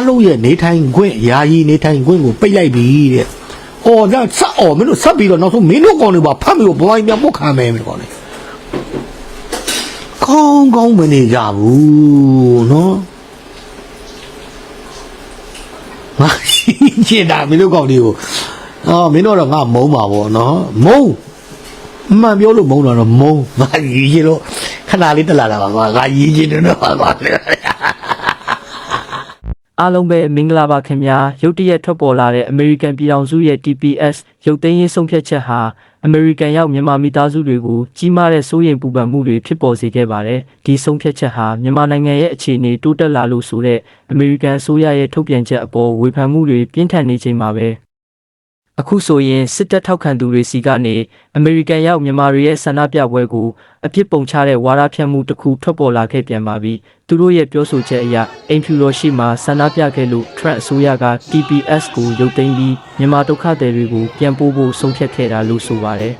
အားလုံးရဲ့နေထိုင်ခွင့်ယာယီနေထိုင်ခွင့်ကိုပိတ်လိုက်ပြီတဲ့။အော်ဒါဆက်အော်မင်းတို့ဆက်ပြီးတော့နောက်ဆုံးမင်းတို့ကောင်တွေပါဖတ်ပြီးတော့ဘဝပြန်ပုတ်ခံမယ်မင်းကောင်တွေ။ကောင်းကောင်းမနေကြဘူးနော်။ငါရှိချင်တာမင်းတို့ကောင်တွေကိုအော်မင်းတို့တော့ငါမုန်းပါဗောနော်။မုန်းအမှန်ပြောလို့မုန်းတော့တော့မုန်းငါရီးချင်လို့ခဏလေးတက်လာတာပါကွာငါရီးချင်တယ်တော့ပါကွာ အားလုံးပဲမင်္ဂလာပါခင်ဗျာရုတ်တရက်ထွက်ပေါ်လာတဲ့ American ပြည်ထောင်စုရဲ့ TPS ရုပ်သိမ်းရေးဆုံးဖြတ်ချက်ဟာ American ရောက်မြန်မာမိသားစုတွေကိုကြီးမားတဲ့စိုးရိမ်ပူပန်မှုတွေဖြစ်ပေါ်စေခဲ့ပါတယ်ဒီဆုံးဖြတ်ချက်ဟာမြန်မာနိုင်ငံရဲ့အခြေအနေတိုးတက်လာလို့ဆိုတဲ့ American အစိုးရရဲ့ထုတ်ပြန်ချက်အပေါ်ဝေဖန်မှုတွေပြင်းထန်နေချိန်မှာပဲ အခုဆိုရင်စစ်တပ်ထောက်ခံသူတွေစီကနေအမေရိကန်ရောက်မြန်မာတွေရဲ့ဆန္ဒပြပွဲကိုအပြစ်ပုံချတဲ့ဝါဒဖြန့်မှုတစ်ခုထွက်ပေါ်လာခဲ့ပြန်ပါပြီ။သူတို့ရဲ့ပြောဆိုချက်အရအင်ဖြူတော်ရှိမှဆန္ဒပြခဲ့လို့ Trump အစိုးရက TPS ကိုရုပ်သိမ်းပြီးမြန်မာဒုက္ခသည်တွေကိုပြန်ပို့ဖို့ဆုံးဖြတ်ခဲ့တာလို့ဆိုပါတယ်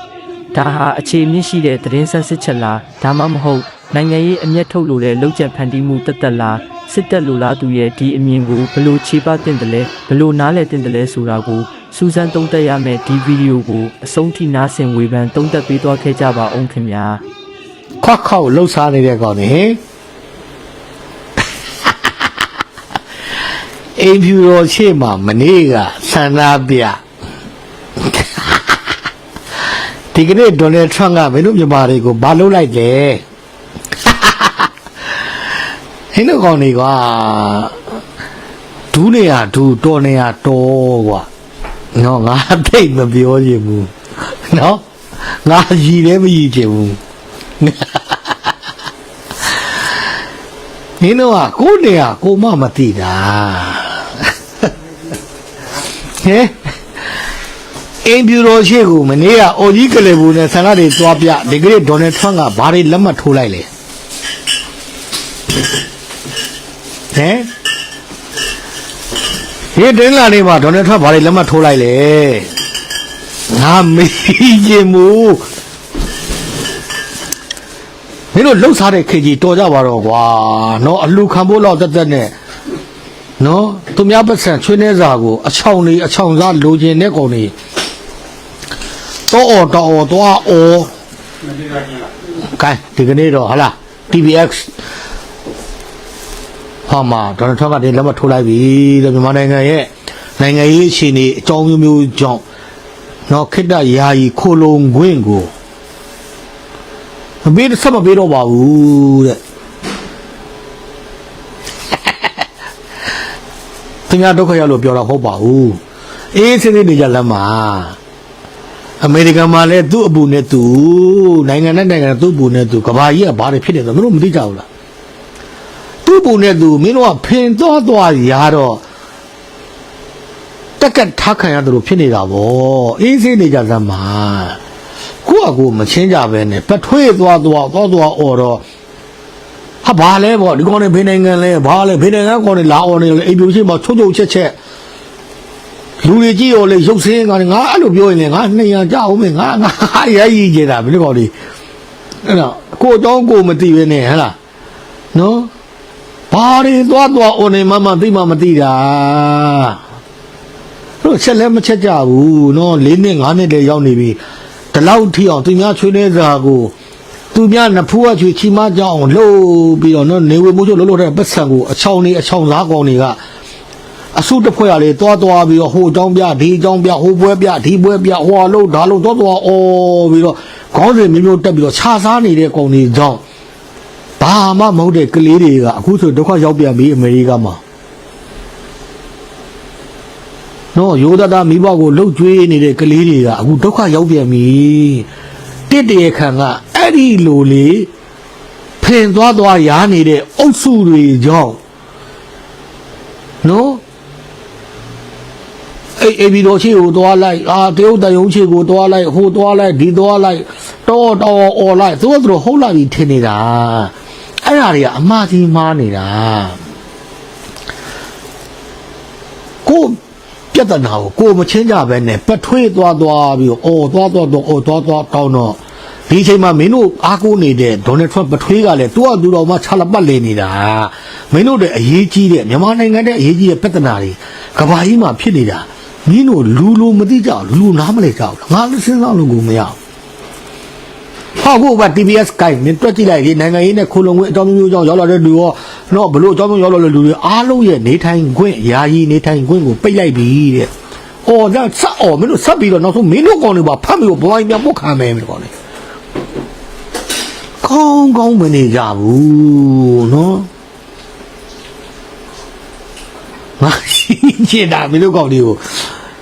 ။ဒါဟာအခြေအမြင့်ရှိတဲ့သတင်းဆက်စစ်ချက်လားဒါမှမဟုတ်နိုင်ငံရေးအမျက်ထုတ်လို့တဲ့လောက်ကျန်ဖန်တီးမှုတက်တက်လားစစ်တပ်လူလားသူရဲ့ဒီအမြင်ကိုဘလို့ခြေပတင်တယ်လဲဘလို့နားလဲတင်တယ်လဲဆိုတာကို စူးစမ်းသုံးသပ်ရမယ့်ဒီဗီဒီယိုကိုအဆုံးထိနားဆင်ဝေဖန်သုံးသပ်ပေးသွားခဲ့ကြပါအောင်ခင်ဗျာခွက်ခောက်လှုပ်ရှားနေတဲ့ကောင်နေအိမ်ဖြူတော်ရှေ့မှာမနေ့ကဆန္ဒပြဒီကနေ့ဒေါ်နယ်ထရန့်ကမင်းတို့မြန်မာတွေကိုဘာလုပ်လိုက်လဲဟင်းတို့ကောင်တွေကဒူးနေရဒူးတော်နေရတော်ကွာ နော်ငါသိပ်မပြောချင်ဘူးနော်ငါရည်လည်းမရည်ချင်ဘူးနင်းတော့ကကိုယ်နေရကိုမမသိတာဟဲ့အင်ဖြူတော်ရှိကိုမနေ့ကအော်ကြီးကလေးဘူးနဲ့ဆန္ဒတွေတွားပြဒီကနေ့ဒေါ်နယ်ထရန့်ကဘာတွေလက်မှတ်ထိုးလိုက်လဲဟဲ့ ဒီတင်းလာနေမှာဒေါ်နယ်ထရန့်ဘာတွေလက်မှတ်ထိုးလိုက်လဲငါမေးချင်ဘူးမင်းတို့လှုပ်ရှားတဲ့ခေကြီးတော်ကြပါတော့ကွာနော်အလူခံဖို့တော့တက်တက်နဲ့နော်သူများပတ်စံချွေးနေစာကိုအချောင်လေးအချောင်စားလိုချင်တဲ့ကောင်တွေတော့အော်တော့အော်တော့အော်ကဲဒီကနေ့တော့ဟာလား TBX ဟာမှာဒေါ်နယ်ထရန့်ကဒီလက်မထိုးလိုက်ပြီတဲ့မြန်မာနိုင်ငံရဲ့နိုင်ငံရေးအခြေအနေအကြောင်းမျိုးမျိုးကြောင့်နော်ခိတ္တယာယီခိုလုံခွင့်ကိုမပေးဆက်မပေးတော့ပါဘူးတဲ့သူများဒုက္ခရောက်လို့ပြောတာဟုတ်ပါဘူးအေးစစ်စစ်နေကြလမ်းမှာအမေရိကန်မှာလည်းသူ့အပူနဲ့သူနိုင်ငံနဲ့နိုင်ငံနဲ့သူ့အပူနဲ့သူကဘာကြီးကဘာတွေဖြစ်နေတယ်မင်းတို့မသိကြဘူးလား သူ့အပူနဲ့သူမင်းတို့ကဖင်သွားသွားရာတော့တက်ကက်ထားခံရတယ်လို့ဖြစ်နေတာဗောအေးစစ်နေကြလမ်းမှာကိုယ့်အကိုမချင်းကြပဲနဲ့ပထွေးသွားသွားသွားသွားអော်တော့ဟာဘာလဲပေါ့ဒီကောင်နေဖေးနိုင်ငံလဲဘာလဲဖေးနိုင်ငံကောင်နေလာអော်နေလေအိမ်ပြိုရှိမှချုံချုံချက်ချက်လူတွေကြည့်ရောလေရုပ်စင်းကနေငါအဲ့လိုပြောရင်လေငါနှစ်ရန်ကြအောင်မင်းငါငါရဲရည်ကြတာဘယ်လိုကောင်ဒီအဲ့တော့ကိုအကြောင်းကိုမသိပဲနဲ့ဟဟလားနော် ဘာတွေသွားသွားអော်နေမှမသိမှမသိတာတို့ချက်လည်းမချက်ကြဘူးနော်၄နှစ်၅နှစ်တည်းရောက်နေပြီဒီလောက်ထီအောင်သူများချွေးနေစာကိုသူများနဖူးအချွေချီမကြောင်းလှုပ်ပြီးတော့နော်နေဝေမိုးချို့လှုပ်လှုပ်တဲ့ပတ်စံကိုအချောင်းနေအချောင်းစားကောင်တွေကအဆုတစ်ဖွဲ့ရလေတွားတွားပြီးတော့ဟိုအကြောင်းပြဒီအကြောင်းပြဟိုပွဲပြဒီပွဲပြဟိုအလုပ်ဒါလုပ်တွားတွားအော်ပြီးတော့ခေါင်းစဉ်မျိုးမျိုးတက်ပြီးတော့ခြာစားနေတဲ့ကောင်တွေကြောင့် ဘာမှမဟုတ်တဲ့ကလေးတွေကအခုဆိုဒုက္ခရောက်ပြန်ပြီအမေရိကမှာနော်ရိုးသားသားမိဘကိုလှုပ်ကြွေးနေတဲ့ကလေးတွေကအခုဒုက္ခရောက်ပြန်ပြီတစ်တရခံကအဲ့ဒီလိုလေဖင်သွားသွားရားနေတဲ့အုပ်စုတွေကြောင့်နော်အဲ့အဲ့ဒီတော့ချေကိုသွားလိုက်အာတရုတ်တယုံချေကိုသွားလိုက်ဟိုသွားလိုက်ဒီသွားလိုက်တော်တော်អော်လိုက်သူတို့တို့ဟုတ်လာပြီထင်နေတာ အဲ့ဒါတွေကအမှားကြီးမှားနေတာကိုပြဿနာကိုကိုမချင်းကြပဲနဲ့ပထွေးသွားသွားပြီးတော့အော်သွားသွားတော့အော်သွားသွားတောင်းတော့ဒီအချိန်မှာမင်းတို့အားကိုးနေတဲ့ဒေါ်နယ်ထရန့်ပထွေးကလည်းသူ့အတူတော်မှခြာလပတ်လေနေတာမင်းတို့တဲ့အရေးကြီးတဲ့မြန်မာနိုင်ငံတဲ့အရေးကြီးတဲ့ပြဿနာတွေကဘာကြီးမှဖြစ်နေတာမင်းတို့လူလူမသိကြဘူးလူလူနားမလဲကြဘူးငါလည်းစဉ်းစားလို့ကိုမရဘူး ဟောကိုက TBS ကိုင်းမင်းတွက်ကြည့်လိုက်လေနိုင်ငံရေးနဲ့ခိုလုံခွင့်အကြောင်းမျိုးကြောင့်ရောက်လာတဲ့လူရောတော့ဘလို့အကြောင်းမျိုးရောက်လာတဲ့လူတွေအားလုံးရဲ့နေထိုင်ခွင့်ယာယီနေထိုင်ခွင့်ကိုပိတ်လိုက်ပြီတဲ့။အော်ဒါဆက်အော်မင်းတို့ဆက်ပြီးတော့နောက်ဆုံးမင်းတို့ကောင်တွေပါဖတ်ပြီးတော့ဘဝကြီးများပုတ်ခံမယ်မင်းတို့ကောင်တွေ။ကောင်းကောင်းမနေကြဘူးနော်။ငါရှိချင်တာမင်းတို့ကောင်တွေကို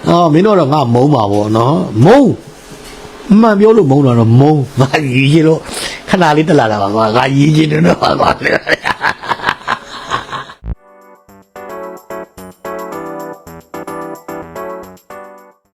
အော်မင်းတို့တော့ငါမုန်းပါဗောနော်မုန်း အမှန်ပြောလို့မုန်းတာတော့မုန်းငါရည်ချင်လို့ခဏလေးတက်လာတာပါကွာငါရည်ချင်တယ်တော့ပါကွာ